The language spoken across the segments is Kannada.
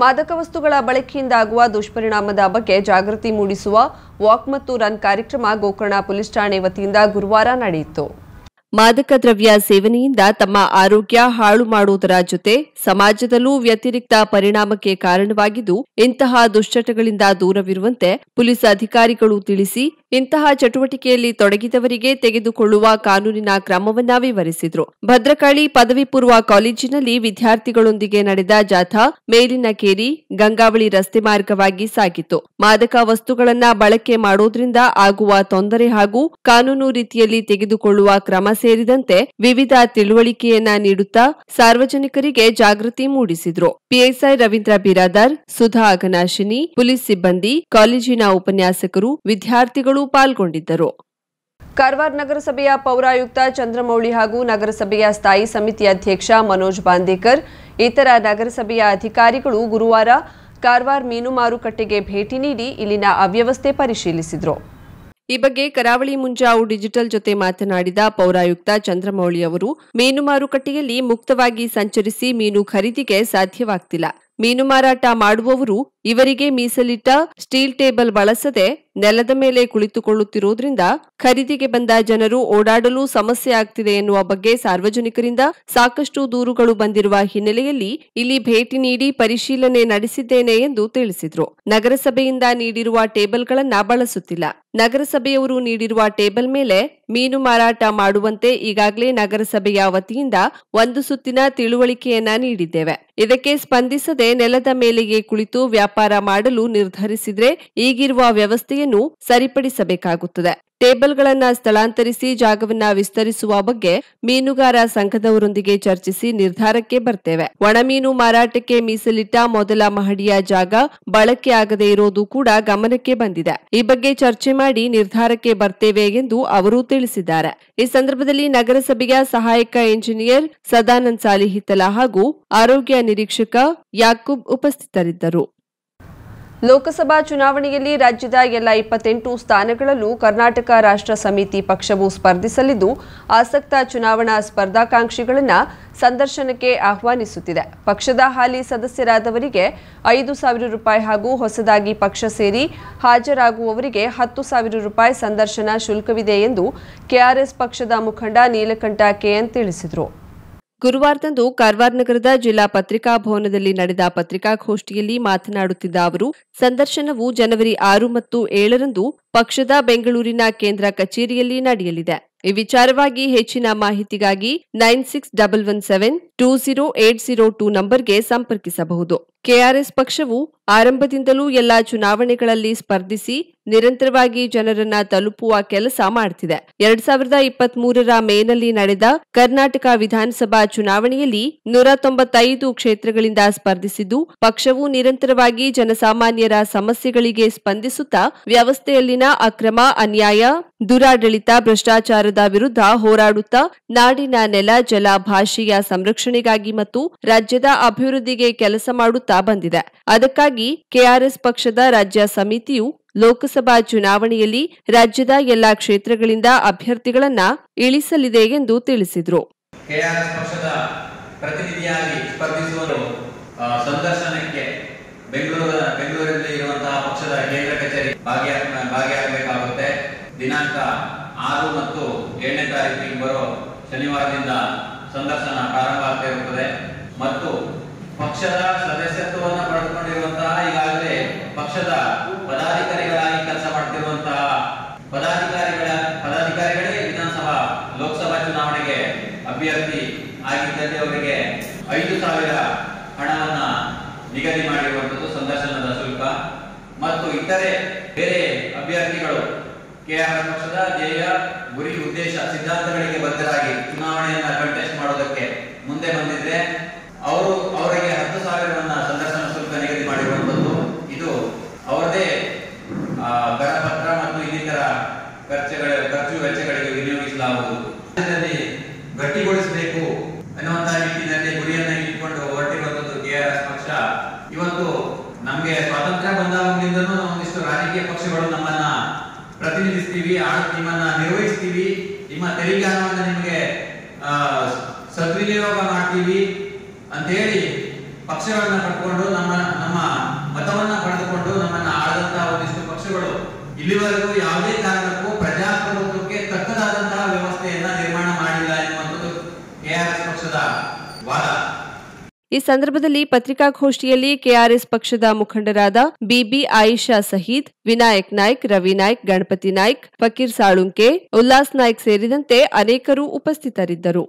ಮಾದಕ ವಸ್ತುಗಳ ಬಳಕೆಯಿಂದಾಗುವ ದುಷ್ಪರಿಣಾಮದ ಬಗ್ಗೆ ಜಾಗೃತಿ ಮೂಡಿಸುವ ವಾಕ್ ಮತ್ತು ರನ್ ಕಾರ್ಯಕ್ರಮ ಗೋಕರ್ಣ ಪೊಲೀಸ್ ಠಾಣೆ ವತಿಯಿಂದ ಗುರುವಾರ ನಡೆಯಿತು. ಮಾದಕ ದ್ರವ್ಯ ಸೇವನೆಯಿಂದ ತಮ್ಮ ಆರೋಗ್ಯ ಹಾಳು ಮಾಡುವುದರ ಜೊತೆ ಸಮಾಜದಲ್ಲೂ ವ್ಯತಿರಿಕ್ತ ಪರಿಣಾಮಕ್ಕೆ ಕಾರಣವಾಗಿದ್ದು, ಇಂತಹ ದುಶ್ಚಟಗಳಿಂದ ದೂರವಿರುವಂತೆ ಪೊಲೀಸ್ ಅಧಿಕಾರಿಗಳು ತಿಳಿಸಿ, ಇಂತಹ ಚಟುವಟಿಕೆಯಲ್ಲಿ ತೊಡಗಿದವರಿಗೆ ತೆಗೆದುಕೊಳ್ಳುವ ಕಾನೂನಿನ ಕ್ರಮವನ್ನ ವಿವರಿಸಿದ್ರು. ಭದ್ರಕಾಳಿ ಪದವಿ ಪೂರ್ವ ಕಾಲೇಜಿನಲ್ಲಿ ವಿದ್ಯಾರ್ಥಿಗಳೊಂದಿಗೆ ನಡೆದ ಜಾಥಾ ಮೇಲಿನ ಕೇರಿ ಗಂಗಾವಳಿ ರಸ್ತೆ ಮಾರ್ಗವಾಗಿ ಸಾಗಿತು ಮಾದಕ ವಸ್ತುಗಳನ್ನ ಬಳಕೆ ಮಾಡೋದ್ರಿಂದ ಆಗುವ ತೊಂದರೆ ಹಾಗೂ ಕಾನೂನು ರೀತಿಯಲ್ಲಿ ತೆಗೆದುಕೊಳ್ಳುವ ಕ್ರಮ ಸೇರಿದಂತೆ ವಿವಿಧ ತಿಳುವಳಿಕೆಯನ್ನ ನೀಡುತ್ತಾ ಸಾರ್ವಜನಿಕರಿಗೆ ಜಾಗೃತಿ ಮೂಡಿಸಿದ್ರು. ಪಿಎಸ್ಐ ರವೀಂದ್ರ ಬಿರಾದಾರ್ ಸುಧಾ ಅಗನಾಶಿನಿ ಪೊಲೀಸ್ ಸಿಬ್ಬಂದಿ, ಕಾಲೇಜಿನ ಉಪನ್ಯಾಸಕರು, ವಿದ್ಯಾರ್ಥಿಗಳು ಪಾಲ್ಗೊಂಡಿದ್ದರು. ಕಾರವಾರ ನಗರಸಭೆಯ ಪೌರಾಯುಕ್ತ ಚಂದ್ರಮೌಳಿ ಹಾಗೂ ನಗರಸಭೆಯ ಸ್ಥಾಯಿ ಸಮಿತಿ ಅಧ್ಯಕ್ಷ ಮನೋಜ್ ಬಾಂದೇಕರ್, ಇತರ ನಗರಸಭೆಯ ಅಧಿಕಾರಿಗಳು ಗುರುವಾರ ಕಾರವಾರ ಮೀನು ಮಾರುಕಟ್ಟೆಗೆ ಭೇಟಿ ನೀಡಿ ಇಲ್ಲಿನ ಅವ್ಯವಸ್ಥೆ ಪರಿಶೀಲಿಸಿದರು. ಈ ಬಗ್ಗೆ ಕರಾವಳಿ ಮುಂಜಾವು ಡಿಜಿಟಲ್ ಜೊತೆ ಮಾತನಾಡಿದ ಪೌರಾಯುಕ್ತ ಚಂದ್ರಮೌಳಿ ಅವರು, ಮೀನು ಮಾರುಕಟ್ಟೆಯಲ್ಲಿ ಮುಕ್ತವಾಗಿ ಸಂಚರಿಸಿ ಮೀನು ಖರೀದಿಗೆ ಸಾಧ್ಯವಾಗ್ತಿಲ್ಲ. ಮೀನು ಮಾರಾಟ ಮಾಡುವವರು ಇವರಿಗೆ ಮೀಸಲಿಟ್ಟ ಸ್ಟೀಲ್ ಟೇಬಲ್ ಬಳಸದೆ ನೆಲದ ಮೇಲೆ ಕುಳಿತುಕೊಳ್ಳುತ್ತಿರುವುದರಿಂದ ಖರೀದಿಗೆ ಬಂದ ಜನರು ಓಡಾಡಲು ಸಮಸ್ಯೆ ಆಗ್ತಿದೆ ಎನ್ನುವ ಬಗ್ಗೆ ಸಾರ್ವಜನಿಕರಿಂದ ಸಾಕಷ್ಟು ದೂರುಗಳು ಬಂದಿರುವ ಹಿನ್ನೆಲೆಯಲ್ಲಿ ಇಲ್ಲಿ ಭೇಟಿ ನೀಡಿ ಪರಿಶೀಲನೆ ನಡೆಸಿದ್ದೇನೆ ಎಂದು ತಿಳಿಸಿದ್ರು. ನಗರಸಭೆಯಿಂದ ನೀಡಿರುವ ಟೇಬಲ್ಗಳನ್ನ ಬಳಸುತ್ತಿಲ್ಲ. ನಗರಸಭೆಯವರು ನೀಡಿರುವ ಟೇಬಲ್ ಮೇಲೆ ಮೀನು ಮಾರಾಟ ಮಾಡುವಂತೆ ಈಗಾಗಲೇ ನಗರಸಭೆಯ ವತಿಯಿಂದ ಒಂದು ಸುತ್ತಿನ ತಿಳುವಳಿಕೆಯನ್ನ ನೀಡಿದ್ದೇವೆ. ಇದಕ್ಕೆ ಸ್ಪಂದಿಸದೆ ನೆಲದ ಮೇಲೆಯೇ ಕುಳಿತು ವ್ಯಾಪಾರ ಮಾಡಲು ನಿರ್ಧರಿಸಿದ್ರೆ ಈಗಿರುವ ವ್ಯವಸ್ಥೆಯನ್ನು ಸರಿಪಡಿಸಬೇಕಾಗುತ್ತದೆ. ಟೇಬಲ್ಗಳನ್ನ ಸ್ಥಳಾಂತರಿಸಿ ಜಾಗವನ್ನ ವಿಸ್ತರಿಸುವ ಬಗ್ಗೆ ಮೀನುಗಾರ ಸಂಘದವರೊಂದಿಗೆ ಚರ್ಚಿಸಿ ನಿರ್ಧಾರಕ್ಕೆ ಬರ್ತೇವೆ. ಒಣಮೀನು ಮಾರಾಟಕ್ಕೆ ಮೀಸಲಿಟ್ಟ ಮೊದಲ ಮಹಡಿಯ ಜಾಗ ಬಳಕೆ ಆಗದೆ ಇರೋದು ಕೂಡ ಗಮನಕ್ಕೆ ಬಂದಿದೆ. ಈ ಬಗ್ಗೆ ಚರ್ಚೆ ಮಾಡಿ ನಿರ್ಧಾರಕ್ಕೆ ಬರ್ತೇವೆ ಎಂದು ಅವರು ತಿಳಿಸಿದ್ದಾರೆ. ಈ ಸಂದರ್ಭದಲ್ಲಿ ನಗರಸಭೆಯ ಸಹಾಯಕ ಇಂಜಿನಿಯರ್ ಸದಾನಂದ್ ಸಾಲಿಹಿತಲ ಹಾಗೂ ಆರೋಗ್ಯ ನಿರೀಕ್ಷಕ ಯಾಕೂಬ್ ಉಪಸ್ಥಿತರಿದ್ದರು. ಲೋಕಸಭಾ ಚುನಾವಣೆಯಲ್ಲಿ ರಾಜ್ಯದ ಎಲ್ಲ ಇಪ್ಪತ್ತೆಂಟು ಸ್ಥಾನಗಳಲ್ಲೂ ಕರ್ನಾಟಕ ರಾಷ್ಟ್ರ ಸಮಿತಿ ಪಕ್ಷವು ಸ್ಪರ್ಧಿಸಲಿದ್ದು, ಆಸಕ್ತ ಚುನಾವಣಾ ಸ್ಪರ್ಧಾಕಾಂಕ್ಷಿಗಳನ್ನು ಸಂದರ್ಶನಕ್ಕೆ ಆಹ್ವಾನಿಸುತ್ತಿದೆ. ಪಕ್ಷದ ಹಾಲಿ ಸದಸ್ಯರಾದವರಿಗೆ ಐದು ಸಾವಿರ ರೂಪಾಯಿ ಹಾಗೂ ಹೊಸದಾಗಿ ಪಕ್ಷ ಸೇರಿ ಹಾಜರಾಗುವವರಿಗೆ ಹತ್ತು ಸಾವಿರ ರೂಪಾಯಿ ಸಂದರ್ಶನ ಶುಲ್ಕವಿದೆ ಎಂದು ಕೆಆರ್ಎಸ್ ಪಕ್ಷದ ಮುಖಂಡ ನೀಲಕಂಠ ಕೆಎನ್ ತಿಳಿಸಿದರು. ಗುರುವಾರದಂದು ಕಾರವಾರ ನಗರದ ಜಿಲ್ಲಾ ಪತ್ರಿಕಾ ಭವನದಲ್ಲಿ ನಡೆದ ಪತ್ರಿಕಾಗೋಷ್ಠಿಯಲ್ಲಿ ಮಾತನಾಡುತ್ತಿದ್ದ ಅವರು, ಸಂದರ್ಶನವು ಜನವರಿ ಆರು ಮತ್ತು ಏಳರಂದು ಪಕ್ಷದ ಬೆಂಗಳೂರಿನ ಕೇಂದ್ರ ಕಚೇರಿಯಲ್ಲಿ ನಡೆಯಲಿದೆ. ಈ ವಿಚಾರವಾಗಿ ಹೆಚ್ಚಿನ ಮಾಹಿತಿಗಾಗಿ nine six double one seven two zero eight zero two ನಂಬರ್ಗೆ ಸಂಪರ್ಕಿಸಬಹುದು. ಕೆಆರ್ಎಸ್ ಪಕ್ಷವು ಆರಂಭದಿಂದಲೂ ಎಲ್ಲಾ ಚುನಾವಣೆಗಳಲ್ಲಿ ಸ್ಪರ್ಧಿಸಿ ನಿರಂತರವಾಗಿ ಜನರನ್ನ ತಲುಪುವ ಕೆಲಸ ಮಾಡ್ತಿದೆ. ಎರಡ್ ಸಾವಿರದ ಇಪ್ಪತ್ತ್ ಮೂರರ ಮೇನಲ್ಲಿ ನಡೆದ ಕರ್ನಾಟಕ ವಿಧಾನಸಭಾ ಚುನಾವಣೆಯಲ್ಲಿ ನೂರ ತೊಂಬತ್ತೈದು ಕ್ಷೇತ್ರಗಳಿಂದ ಸ್ಪರ್ಧಿಸಿದ್ದು, ಪಕ್ಷವು ನಿರಂತರವಾಗಿ ಜನಸಾಮಾನ್ಯರ ಸಮಸ್ಯೆಗಳಿಗೆ ಸ್ಪಂದಿಸುತ್ತಾ ವ್ಯವಸ್ಥೆಯಲ್ಲಿನ ಅಕ್ರಮ, ಅನ್ಯಾಯ, ದುರಾಡಳಿತ, ಭ್ರಷ್ಟಾಚಾರದ ವಿರುದ್ಧ ಹೋರಾಡುತ್ತಾ ನಾಡಿನ ನೆಲ, ಜಲ, ಭಾಷೆಯ ಸಂರಕ್ಷಣೆಗಾಗಿ ಮತ್ತು ರಾಜ್ಯದ ಅಭಿವೃದ್ಧಿಗೆ ಕೆಲಸ ಮಾಡುತ್ತಾ ಬಂದಿದೆ. ಅದಕ್ಕಾಗಿ ಕೆಆರ್ಎಸ್ ಪಕ್ಷದ ರಾಜ್ಯ ಸಮಿತಿಯು ಲೋಕಸಭಾ ಚುನಾವಣೆಯಲ್ಲಿ ರಾಜ್ಯದ ಎಲ್ಲಾ ಕ್ಷೇತ್ರಗಳಿಂದ ಅಭ್ಯರ್ಥಿಗಳನ್ನ ಇಳಿಸಲಿದೆ ಎಂದು ತಿಳಿಸಿದರು. ಕೆಆರ್ಎಸ್ ಪಕ್ಷದ ಪ್ರತಿನಿಧಿಯಾಗಿ ಸ್ಪರ್ಧಿಸುವ ಸಂದರ್ಶನಕ್ಕೆ ಬೆಂಗಳೂರು ಬೆಂಗಳೂರಲ್ಲಿ ಇರುವಂತಹ ಪಕ್ಷದ ಕೇಂದ್ರ ಕಚೇರಿ ಭಾಗಿಯ ಭಾಗಿಯಾಗಬೇಕಾಗುತ್ತೆ ದಿನಾಂಕ ಆರು ಮತ್ತು ಏಳನೇ ತಾರೀಕಿಗೆ ಬರೋ ಶನಿವಾರದಿಂದ ಸಂದರ್ಶನ ಪ್ರಾರಂಭ ಆಗ್ತಾ ಇರುತ್ತದೆ. ಮತ್ತು ಪಕ್ಷದ ಈಗಾಗಲೇ ಪಕ್ಷದ ಪದಾಧಿಕಾರಿಗಳಾಗಿ ಕೆಲಸ ಮಾಡ್ತಿರುವಂತಹ ಪದಾಧಿಕಾರಿಗಳ ಪದಾಧಿಕಾರಿಗಳೇ ವಿಧಾನಸಭಾ, ಲೋಕಸಭಾ ಚುನಾವಣೆಗೆ ಅಭ್ಯರ್ಥಿ ಆಗಿದ್ದಲ್ಲಿ ಅವರಿಗೆ ಐದು ಸಾವಿರ ಹಣವನ್ನ ನಿಗದಿ ಮಾಡಿರುವಂತದ್ದು ಸಂದರ್ಶನದ ಶುಲ್ಕ. ಮತ್ತು ಇತರೆ ಬೇರೆ ಅಭ್ಯರ್ಥಿಗಳು ಕೆಆರ್ ಪಕ್ಷದ ಧ್ಯೇಯ ಗುರಿ ಉದ್ದೇಶ ಸಿದ್ಧಾಂತಗಳಿಗೆ ಬದ್ಧರಾಗಿ ಚುನಾವಣೆಯನ್ನ ಕಂಟೆಸ್ಟ್ ಮಾಡೋದಕ್ಕೆ ಮುಂದೆ ನಿರ್ವಹಿಸ್ತೀವಿ ನಿಮ್ಮ ತೆರಿಗೆಹಣವನ್ನು ನಿಮಗೆ ಸದ್ವಿನಿಯೋಗ ಮಾಡ್ತೀವಿ ಅಂತ ಹೇಳಿ ಪಕ್ಷಗಳನ್ನ ಕಟ್ಕೊಂಡು ನಮ್ಮ ನಮ್ಮ ಮತವನ್ನ ಪಡೆದುಕೊಂಡು ನಮ್ಮನ್ನ ಆಳದಂತಹ ಒಂದಿಷ್ಟು ಪಕ್ಷಗಳು ಇಲ್ಲಿವರೆಗೂ ಯಾವುದೇ ಕಾರಣ ಈ ಸಂದರ್ಭದಲ್ಲಿ ಪತ್ರಿಕಾಗೋಷ್ಠಿಯಲ್ಲಿ ಕೆಆರ್ಎಸ್ ಪಕ್ಷದ ಮುಖಂಡರಾದ ಬಿಬಿ ಆಯಿಷಾ ಸಹೀದ್, ವಿನಾಯಕ್ ನಾಯ್ಕ್, ರವಿ ನಾಯ್ಕ್, ಗಣಪತಿ ನಾಯ್ಕ್, ಫಕೀರ್ ಸಾಳುಂಕೆ, ಉಲ್ಲಾಸ್ ನಾಯ್ಕ್ ಸೇರಿದಂತೆ ಅನೇಕರು ಉಪಸ್ಥಿತರಿದ್ದರು.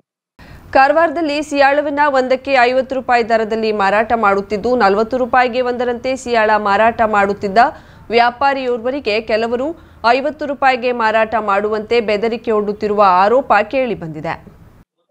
ಕಾರವಾರದಲ್ಲಿ ಸಿಯಾಳವನ್ನ ಒಂದಕ್ಕೆ ಐವತ್ತು ರೂಪಾಯಿ ದರದಲ್ಲಿ ಮಾರಾಟ ಮಾಡುತ್ತಿದ್ದು, ನಲವತ್ತು ರೂಪಾಯಿಗೆ ಒಂದರಂತೆ ಸಿಯಾಳ ಮಾರಾಟ ಮಾಡುತ್ತಿದ್ದ ವ್ಯಾಪಾರಿಯೋರ್ವರಿಗೆ ಕೆಲವರು ಐವತ್ತು ರೂಪಾಯಿಗೆ ಮಾರಾಟ ಮಾಡುವಂತೆ ಬೆದರಿಕೆ ಒಡ್ಡುತ್ತಿರುವ ಆರೋಪ ಕೇಳಿಬಂದಿದೆ.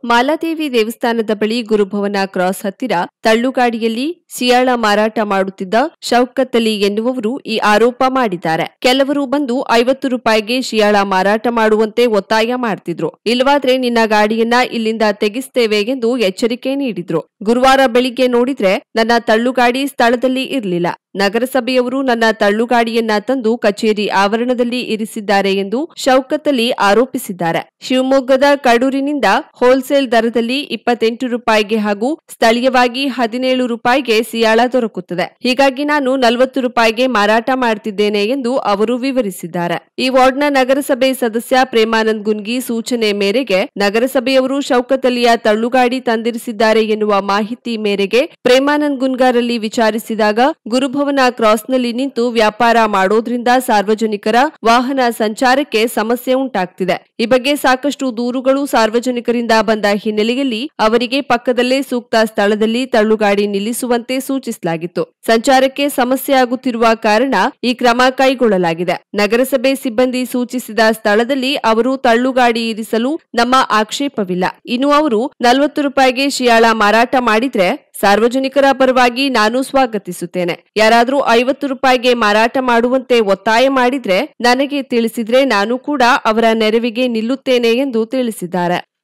ಮಾಲಾದೇವಿ ದೇವಸ್ಥಾನದ ಬಳಿ ಗುರುಭವನ ಕ್ರಾಸ್ ಹತ್ತಿರ ತಳ್ಳುಗಾಡಿಯಲ್ಲಿ ಸಿಯಾಳ ಮಾರಾಟ ಮಾಡುತ್ತಿದ್ದ ಶೌಕತ್ ಅಲಿ ಎನ್ನುವವರು ಈ ಆರೋಪ ಮಾಡಿದ್ದಾರೆ. ಕೆಲವರು ಬಂದು ಐವತ್ತು ರೂಪಾಯಿಗೆ ಶಿಯಾಳ ಮಾರಾಟ ಮಾಡುವಂತೆ ಒತ್ತಾಯ ಮಾಡ್ತಿದ್ರು. ಇಲ್ವಾದ್ರೆ ನಿನ್ನ ಗಾಡಿಯನ್ನ ಇಲ್ಲಿಂದ ತೆಗಿಸ್ತೇವೆ ಎಂದು ಎಚ್ಚರಿಕೆ ನೀಡಿದ್ರು. ಗುರುವಾರ ಬೆಳಿಗ್ಗೆ ನೋಡಿದ್ರೆ ನನ್ನ ತಳ್ಳುಗಾಡಿ ಸ್ಥಳದಲ್ಲಿ ಇರಲಿಲ್ಲ. ನಗರಸಭೆಯವರು ನನ್ನ ತಳ್ಳುಗಾಡಿಯನ್ನ ತಂದು ಕಚೇರಿ ಆವರಣದಲ್ಲಿ ಇರಿಸಿದ್ದಾರೆ ಎಂದು ಶೌಕತ್ ಅಲಿ ಆರೋಪಿಸಿದ್ದಾರೆ. ಶಿವಮೊಗ್ಗದ ಕಡೂರಿನಿಂದ ಹೋಲ್ಸೇಲ್ ದರದಲ್ಲಿ ಇಪ್ಪತ್ತೆಂಟು ರೂಪಾಯಿಗೆ ಹಾಗೂ ಸ್ಥಳೀಯವಾಗಿ ಹದಿನೇಳು ರೂಪಾಯಿಗೆ ಸಿಯಾಳ ದೊರಕುತ್ತದೆ. ಹೀಗಾಗಿ ನಾನು ನಲವತ್ತು ರೂಪಾಯಿಗೆ ಮಾರಾಟ ಮಾಡ್ತಿದ್ದೇನೆ ಎಂದು ಅವರು ವಿವರಿಸಿದ್ದಾರೆ. ಈ ವಾರ್ಡ್ನ ನಗರಸಭೆ ಸದಸ್ಯ ಪ್ರೇಮಾನಂದ್ ಗುನ್ಗಿ ಸೂಚನೆ ಮೇರೆಗೆ ನಗರಸಭೆಯವರು ಶೌಕತಲಿಯ ತಳ್ಳುಗಾಡಿ ತಂದಿರಿಸಿದ್ದಾರೆ ಎನ್ನುವ ಮಾಹಿತಿ ಮೇರೆಗೆ ಪ್ರೇಮಾನಂದ್ ಗುನ್ಗಾರಲ್ಲಿ ವಿಚಾರಿಸಿದಾಗ ಗುರುಭವನ ಕ್ರಾಸ್ನಲ್ಲಿ ನಿಂತು ವ್ಯಾಪಾರ ಮಾಡೋದ್ರಿಂದ ಸಾರ್ವಜನಿಕರ ವಾಹನ ಸಂಚಾರಕ್ಕೆ ಸಮಸ್ಯೆ ಉಂಟಾಗ್ತಿದೆ. ಈ ಬಗ್ಗೆ ಸಾಕಷ್ಟು ದೂರುಗಳು ಸಾರ್ವಜನಿಕರಿಂದ ಬಂದ ಹಿನ್ನೆಲೆಯಲ್ಲಿ ಅವರಿಗೆ ಪಕ್ಕದಲ್ಲೇ ಸೂಕ್ತ ಸ್ಥಳದಲ್ಲಿ ತಳ್ಳುಗಾಡಿ ನಿಲ್ಲಿಸುವಂತೆ ಸೂಚಿಸಲಾಗಿತ್ತು. ಸಂಚಾರಕ್ಕೆ ಸಮಸ್ಯೆ ಆಗುತ್ತಿರುವ ಕಾರಣ ಈ ಕ್ರಮ ಕೈಗೊಳ್ಳಲಾಗಿದೆ. ನಗರಸಭೆ ಸಿಬ್ಬಂದಿ ಸೂಚಿಸಿದ ಸ್ಥಳದಲ್ಲಿ ಅವರು ತಳ್ಳುಗಾಡಿ ಇರಿಸಲು ನಮ್ಮ ಆಕ್ಷೇಪವಿಲ್ಲ. ಇನ್ನು ಅವರು ನಲವತ್ತು ರೂಪಾಯಿಗೆ ಶಿಯಾಳ ಮಾರಾಟ ಮಾಡಿದ್ರೆ ಸಾರ್ವಜನಿಕರ ಪರವಾಗಿ ನಾನು ಸ್ವಾಗತಿಸುತ್ತೇನೆ. ಯಾರಾದರೂ ಐವತ್ತು ರೂಪಾಯಿಗೆ ಮಾರಾಟ ಮಾಡುವಂತೆ ಒತ್ತಾಯ ಮಾಡಿದ್ರೆ ನನಗೆ ತಿಳಿಸಿದ್ರೆ ನಾನು ಕೂಡ ಅವರ ನೆರವಿಗೆ ನಿಲ್ಲುತ್ತೇನೆ ಎಂದು ತಿಳಿಸಿದ್ದಾರೆ.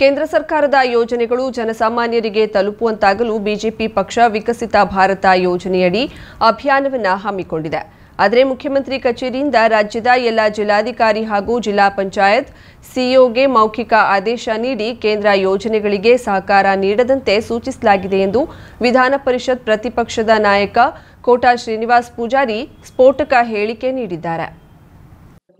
ಕೇಂದ್ರ ಸರ್ಕಾರದ ಯೋಜನೆಗಳು ಜನಸಾಮಾನ್ಯರಿಗೆ ತಲುಪುವಂತಾಗಲು ಬಿಜೆಪಿ ಪಕ್ಷ ವಿಕಸಿತ ಭಾರತ ಯೋಜನೆಯಡಿ ಅಭಿಯಾನವನ್ನು ಹಮ್ಮಿಕೊಂಡಿದೆ. ಆದರೆ ಮುಖ್ಯಮಂತ್ರಿ ಕಚೇರಿಯಿಂದ ರಾಜ್ಯದ ಎಲ್ಲ ಜಿಲ್ಲಾಧಿಕಾರಿ ಹಾಗೂ ಜಿಲ್ಲಾ ಪಂಚಾಯತ್ ಸಿಇಒಗೆ ಮೌಖಿಕ ಆದೇಶ ನೀಡಿ ಕೇಂದ್ರ ಯೋಜನೆಗಳಿಗೆ ಸಹಕಾರ ನೀಡದಂತೆ ಸೂಚಿಸಲಾಗಿದೆ ಎಂದು ವಿಧಾನ ಪರಿಷತ್ ಪ್ರತಿಪಕ್ಷದ ನಾಯಕ ಕೋಟಾ ಶ್ರೀನಿವಾಸ್ ಪೂಜಾರಿ ಸ್ಫೋಟಕ ಹೇಳಿಕೆ ನೀಡಿದ್ದಾರೆ.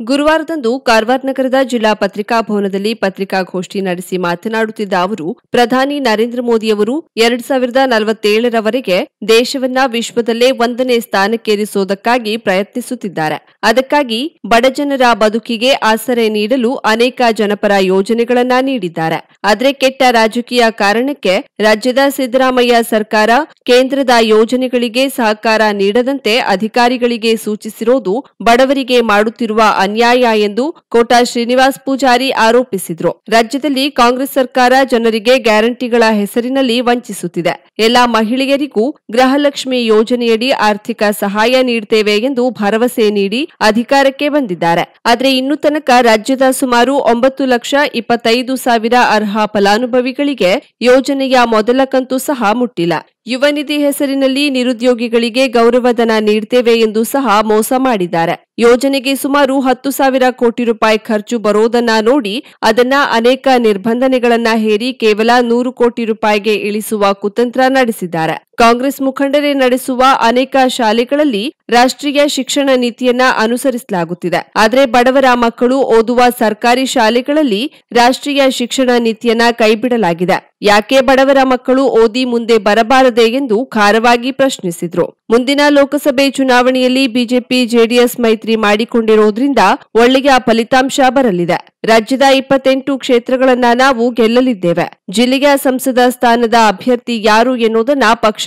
ಗುರುವಾರದಂದು ಕಾರವಾರ ನಗರದ ಜಿಲ್ಲಾ ಪತ್ರಿಕಾ ಭವನದಲ್ಲಿ ಪತ್ರಿಕಾಗೋಷ್ಠಿ ನಡೆಸಿ ಮಾತನಾಡುತ್ತಿದ್ದ ಅವರು, ಪ್ರಧಾನಿ ನರೇಂದ್ರ ಮೋದಿಯವರು ಎರಡ್ ಸಾವಿರದ ನಲವತ್ತೇಳರವರೆಗೆ ದೇಶವನ್ನ ವಿಶ್ವದಲ್ಲೇ ಒಂದನೇ ಸ್ಥಾನಕ್ಕೇರಿಸುವುದಕ್ಕಾಗಿ ಪ್ರಯತ್ನಿಸುತ್ತಿದ್ದಾರೆ. ಅದಕ್ಕಾಗಿ ಬಡಜನರ ಬದುಕಿಗೆ ಆಸರೆ ನೀಡಲು ಅನೇಕ ಜನಪರ ಯೋಜನೆಗಳನ್ನ ನೀಡಿದ್ದಾರೆ. ಆದರೆ ಕೆಟ್ಟ ರಾಜಕೀಯ ಕಾರಣಕ್ಕೆ ರಾಜ್ಯದ ಸಿದ್ದರಾಮಯ್ಯ ಸರ್ಕಾರ ಕೇಂದ್ರದ ಯೋಜನೆಗಳಿಗೆ ಸಹಕಾರ ನೀಡದಂತೆ ಅಧಿಕಾರಿಗಳಿಗೆ ಸೂಚಿಸಿರೋದು ಬಡವರಿಗೆ ಮಾಡುತ್ತಿರುವ ಅನ್ಯಾಯ ಎಂದು ಕೋಟಾ ಶ್ರೀನಿವಾಸ್ ಪೂಜಾರಿ ಆರೋಪಿಸಿದ್ರು. ರಾಜ್ಯದಲ್ಲಿ ಕಾಂಗ್ರೆಸ್ ಸರ್ಕಾರ ಜನರಿಗೆ ಗ್ಯಾರಂಟಿಗಳ ಹೆಸರಿನಲ್ಲಿ ವಂಚಿಸುತ್ತಿದೆ. ಎಲ್ಲಾ ಮಹಿಳೆಯರಿಗೂ ಗೃಹಲಕ್ಷ್ಮಿ ಯೋಜನೆಯಡಿ ಆರ್ಥಿಕ ಸಹಾಯ ನೀಡುತ್ತೇವೆ ಎಂದು ಭರವಸೆ ನೀಡಿ ಅಧಿಕಾರಕ್ಕೆ ಬಂದಿದ್ದಾರೆ. ಆದರೆ ಇನ್ನು ತನಕ ರಾಜ್ಯದ ಸುಮಾರು ಒಂಬತ್ತು ಲಕ್ಷ ಇಪ್ಪತ್ತೈದು ಸಾವಿರ ಅರ್ಹ ಫಲಾನುಭವಿಗಳಿಗೆ ಯೋಜನೆಯ ಮೊದಲ ಕಂತು ಸಹ ಮುಟ್ಟಿಲ್ಲ. ಯುವ ನಿಧಿ ಹೆಸರಿನಲ್ಲಿ ನಿರುದ್ಯೋಗಿಗಳಿಗೆ ಗೌರವಧನ ನೀಡ್ತೇವೆ ಎಂದು ಸಹ ಮೋಸ ಮಾಡಿದ್ದಾರೆ. ಯೋಜನೆಗೆ ಸುಮಾರು ಹತ್ತು ಸಾವಿರ ಕೋಟಿ ರೂಪಾಯಿ ಖರ್ಚು ಬರೋದನ್ನ ನೋಡಿ ಅದನ್ನ ಅನೇಕ ನಿರ್ಬಂಧನೆಗಳನ್ನ ಹೇರಿ ಕೇವಲ ನೂರು ಕೋಟಿ ರೂಪಾಯಿಗೆ ಇಳಿಸುವ ಕುತಂತ್ರ ನಡೆಸಿದ್ದಾರೆ. ಕಾಂಗ್ರೆಸ್ ಮುಖಂಡರೇ ನಡೆಸುವ ಅನೇಕ ಶಾಲೆಗಳಲ್ಲಿ ರಾಷ್ಟ್ರೀಯ ಶಿಕ್ಷಣ ನೀತಿಯನ್ನ ಅನುಸರಿಸಲಾಗುತ್ತಿದೆ. ಆದರೆ ಬಡವರ ಮಕ್ಕಳು ಓದುವ ಸರ್ಕಾರಿ ಶಾಲೆಗಳಲ್ಲಿ ರಾಷ್ಟ್ರೀಯ ಶಿಕ್ಷಣ ನೀತಿಯನ್ನ ಕೈಬಿಡಲಾಗಿದೆ. ಯಾಕೆ ಬಡವರ ಮಕ್ಕಳು ಓದಿ ಮುಂದೆ ಬರಬಾರದೆ ಎಂದು ಖಾರವಾಗಿ ಪ್ರಶ್ನಿಸಿದ್ರು. ಮುಂದಿನ ಲೋಕಸಭೆ ಚುನಾವಣೆಯಲ್ಲಿ ಬಿಜೆಪಿ, ಜೆಡಿಎಸ್ ಮೈತ್ರಿ ಮಾಡಿಕೊಂಡಿರೋದ್ರಿಂದ ಒಳ್ಳೆಯ ಫಲಿತಾಂಶ ಬರಲಿದೆ. ರಾಜ್ಯದ ಇಪ್ಪತ್ತೆಂಟು ಕ್ಷೇತ್ರಗಳನ್ನ ನಾವು ಗೆಲ್ಲಲಿದ್ದೇವೆ. ಜಿಲ್ಲೆಯ ಸಂಸದ ಸ್ಥಾನದ ಅಭ್ಯರ್ಥಿ ಯಾರು ಎನ್ನುವುದನ್ನ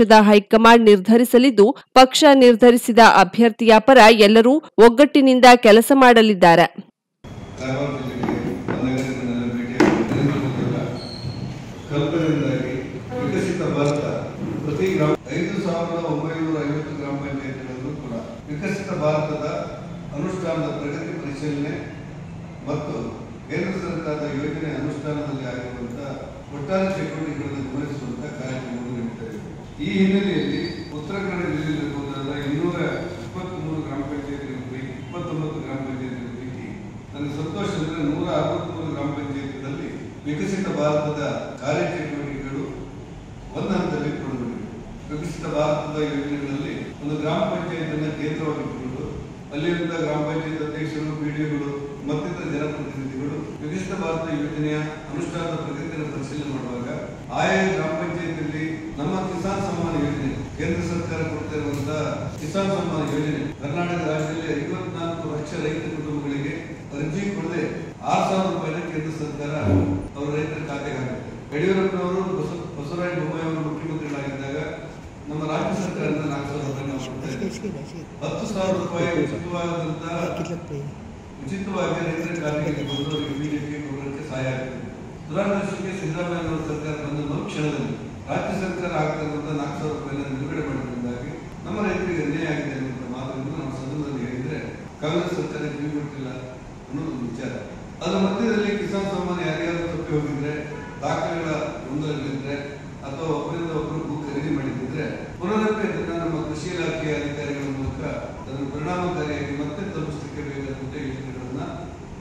ಪಕ್ಷದ ಹೈಕಮಾಂಡ್ ನಿರ್ಧರಿಸಲಿದ್ದು ಪಕ್ಷ ನಿರ್ಧರಿಸಿದ ಅಭ್ಯರ್ಥಿಯ ಪರ ಎಲ್ಲರೂ ಒಗ್ಗಟ್ಟಿನಿಂದ ಕೆಲಸ ಮಾಡಲಿದ್ದಾರೆ ಕಾರವಾರ ಜಿಲ್ಲೆಗೆ ಬಂದಾಗಲಿಂದ ಭೇಟಿಯಾಗಿ ನರೇಂದ್ರ ಮೋದಿಯವರ ಕಲ್ಪನೆಯಿಂದಾಗಿ ವಿಕಸಿತ ಭಾರತ ಪ್ರತಿ ಗ್ರಾಮ ಐದು ಸಾವಿರದ ಒಂಬೈನೂರ ಐವತ್ತು ಗ್ರಾಮ ಪಂಚಾಯತ್ಗಳಲ್ಲೂ ಕೂಡ ವಿಕಸಿತ ಭಾರತದ ಅನುಷ್ಠಾನದ ಪ್ರಗತಿ ಪರಿಶೀಲನೆ ಮತ್ತು ಕೇಂದ್ರ ಸರ್ಕಾರದ ಯೋಜನೆ ಅನುಷ್ಠಾನದಲ್ಲಿ ಆಗಿರುವಂತಹ ಒಟ್ಟಾರೆ ಚಟುವಟಿಕೆಗಳನ್ನು ಗಮನಿಸುವಂತಹ ಕಾರ್ಯಕ್ರಮಗಳು ನಡೀತಾ ಇದೆ ಈ ಹಿನ್ನೆಲೆಯಲ್ಲಿ ಉತ್ತರ ಕನ್ನಡ ಜಿಲ್ಲೆಯಲ್ಲಿರಬಹುದಾದ ಇನ್ನೂರ ಇಪ್ಪತ್ತ್ಮೂರು ಗ್ರಾಮ ಪಂಚಾಯತ್ಗಳ ಪೈಕಿ ಇಪ್ಪತ್ತೊಂಬತ್ತು ಗ್ರಾಮ ಪಂಚಾಯತ್ಗಳ ಪೈಕಿ ನನಗೆ ಸಂತೋಷ ಅಂದರೆ ನೂರ ಅರವತ್ತ್ಮೂರು ಗ್ರಾಮ ಪಂಚಾಯತ್ಗಳಲ್ಲಿ ವಿಕಸಿತ ಭಾರತದ ಕಾರ್ಯಚಟುವಟಿಕೆಗಳು ಒಂದು ಹಂತದಲ್ಲಿ ಕೊಡಬೇಕು ವಿಕಸಿತ ಭಾರತದ ಯೋಜನೆಗಳಲ್ಲಿ ಒಂದು ಗ್ರಾಮ ಪಂಚಾಯತನ್ನು ಕೇಂದ್ರವಾಗಿಟ್ಟುಕೊಂಡು ಅಲ್ಲಿರುವಂತ ಗ್ರಾಮ ಪಂಚಾಯತ್ ಅಧ್ಯಕ್ಷರು ಪಿಡಿಒಗಳು ಮತ್ತಿತರ ಜನಪ್ರತಿನಿಧಿಗಳು ವಿಕಸಿತ ಭಾರತ ಯೋಜನೆಯ ಅನುಷ್ಠಾನದ ಪ್ರಗತಿಯನ್ನು ಪರಿಶೀಲನೆ ಮಾಡುವಾಗ ಆಯಾ ಗ್ರಾಮ ಪಂಚಾಯತಿಯಲ್ಲಿ ನಮ್ಮ ಕಿಸಾನ್ ಸಮ್ಮಾನ್ ಯೋಜನೆ ಕೇಂದ್ರ ಸರ್ಕಾರ ಕೊಡ್ತಾ ಇರುವಂತಹ ಕಿಸಾನ್ ಸಮ್ಮಾನ್ ಯೋಜನೆ. ಕರ್ನಾಟಕ ರಾಜ್ಯದಲ್ಲಿ ಐವತ್ನಾಲ್ಕು ಲಕ್ಷ ರೈತ ಕುಟುಂಬಗಳಿಗೆ ಅರ್ಜಿ ಕೊಡದೆ ಆರ್ ಸಾವಿರ ರೂಪಾಯಿನ ಕೇಂದ್ರ ಸರ್ಕಾರ ಅವರ ರೈತರ ಖಾತೆಗೆ ಹಾಕುತ್ತೆ. ಯಡಿಯೂರಪ್ಪನವರು ಅವರು ಬಸವರಾಜ ಬೊಮ್ಮಾಯಿ ಅವರು ಮುಖ್ಯಮಂತ್ರಿಗಳಾಗಿದ್ದಾಗ ನಮ್ಮ ರಾಜ್ಯ ಸರ್ಕಾರದಿಂದ ನಾಲ್ಕು ಸಾವಿರ ರೂಪಾಯಿ ಹತ್ತು ಸಾವಿರ ರೂಪಾಯಿ ಉಚಿತವಾದಂತಹ ಉಚಿತವಾಗಿ ರೈತರ ಖಾತೆಗೆ ಬಂದು ಬಿಜೆಪಿ ಸಹಾಯ ಆಗುತ್ತೆ. ದುರಾದೃಷ್ಟಕ್ಕೆ ಸಿದ್ದರಾಮಯ್ಯ ಅವರ ಸರ್ಕಾರ ಬಂದ ಮರುಕ್ಷಣದಲ್ಲಿ ರಾಜ್ಯ ಸರ್ಕಾರ ಆಗ್ತಕ್ಕಂಥ ನಾಲ್ಕು ಸಾವಿರ ರೂಪಾಯಿನ ನಿಲುಗಡೆ ಮಾಡಿದ್ರಿಂದಾಗಿ ನಮ್ಮ ರೈತರಿಗೆ ಅನ್ಯಾಯ ಆಗಿದೆ ಅನ್ನುವಂಥ ಮಾತನ್ನು ನಾವು ಸದನದಲ್ಲಿ ಹೇಳಿದ್ರೆ ಕಾಂಗ್ರೆಸ್ ಸರ್ಕಾರ ಕಿವಿಗೊಟ್ಟಿಲ್ಲ ಅನ್ನೋದು ವಿಚಾರ. ಅದರ ಮಧ್ಯದಲ್ಲಿ ಕಿಸಾನ್ ಸಮ್ಮಾನ್ ಯಾರ್ಯಾರು ತಪ್ಪಿ ಹೋಗಿದ್ರೆ, ದಾಖಲೆಗಳ ಗೊಂದಲಗಳಿದ್ರೆ ಅಥವಾ ಒಬ್ಬರಿಂದ ಒಬ್ಬರು ಭೂ ಖರೀದಿ ಮಾಡಿದ್ರೆ ಪುನರಪಿ ಅದನ್ನ ನಮ್ಮ ಕೃಷಿ ಇಲಾಖೆಯ ಅಧಿಕಾರಿಗಳ ಮೂಲಕ ಅದನ್ನು ಪರಿಣಾಮಕಾರಿಯಾಗಿ ಮತ್ತೆ ತಲುಪಿಸಲಿಕ್ಕೆ ಬೇಕಾದಂತೆ ಯೋಜನೆಗಳನ್ನ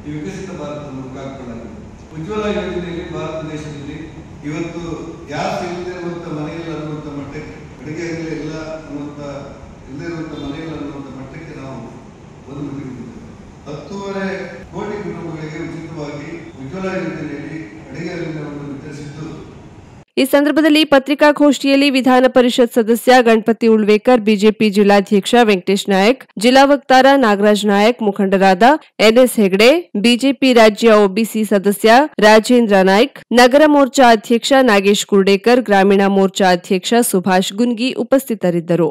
ಈ ವಿಕಸಿತ ಭಾರತದ ಮೂಲಕ ಹಾಕೊಳ್ಳಲಾಗಿದೆ ಉಜ್ವಲ ಯೋಜನೆಯಲ್ಲಿ ಭಾರತ ದೇಶದಲ್ಲಿ ಇವತ್ತು ಗ್ಯಾಸ್ ಇಲ್ಲದೆ ಇರುವಂತ ಮನೆಯಲ್ಲಿ ಅನ್ನುವಂಥ ಮಟ್ಟಕ್ಕೆ ಅಡುಗೆ ಇಲ್ಲ ಅನ್ನುವಂಥ ಇಲ್ಲದೆ ಇರುವಂತ ಮನೆಯಲ್ಲಿ ಅನ್ನುವಂಥ ಮಟ್ಟಕ್ಕೆ ನಾವು ಬಂದು ಬಿಟ್ಟಿದ್ದೇವೆ ಹತ್ತೂವರೆ ಕೋಟಿ ಕುಟುಂಬಗಳಿಗೆ ಉಚಿತವಾಗಿ ಉಜ್ವಲ ಯೋಜನೆಯಲ್ಲಿ ಅಡುಗೆ ಅನಿಲವನ್ನು ವಿತರಿಸಿದ್ದು ಈ ಸಂದರ್ಭದಲ್ಲಿ ಪತ್ರಿಕಾಗೋಷ್ಠಿಯಲ್ಲಿ ವಿಧಾನ ಪರಿಷತ್ ಸದಸ್ಯ ಗಣಪತಿ ಉಳ್ವೇಕರ್, ಬಿಜೆಪಿ ಜಿಲ್ಲಾಧ್ಯಕ್ಷ ವೆಂಕಟೇಶ್ ನಾಯಕ್, ಜಿಲ್ಲಾ ವಕ್ತಾರ ನಾಗರಾಜ್ ನಾಯಕ್ ಮುಖಂಡರಾದ ಎನ್ಎಸ್ ಹೆಗಡೆ, ಬಿಜೆಪಿ ರಾಜ್ಯ ಒಬಿಸಿ ಸದಸ್ಯ ರಾಜೇಂದ್ರ ನಾಯ್ಕ್, ನಗರ ಮೋರ್ಚಾ ಅಧ್ಯಕ್ಷ ನಾಗೇಶ್ ಕುರ್ಡೇಕರ್, ಗ್ರಾಮೀಣ ಮೋರ್ಚಾ ಅಧ್ಯಕ್ಷ ಸುಭಾಷ್ ಗುನ್ಗಿ ಉಪಸ್ಥಿತರಿದ್ದರು.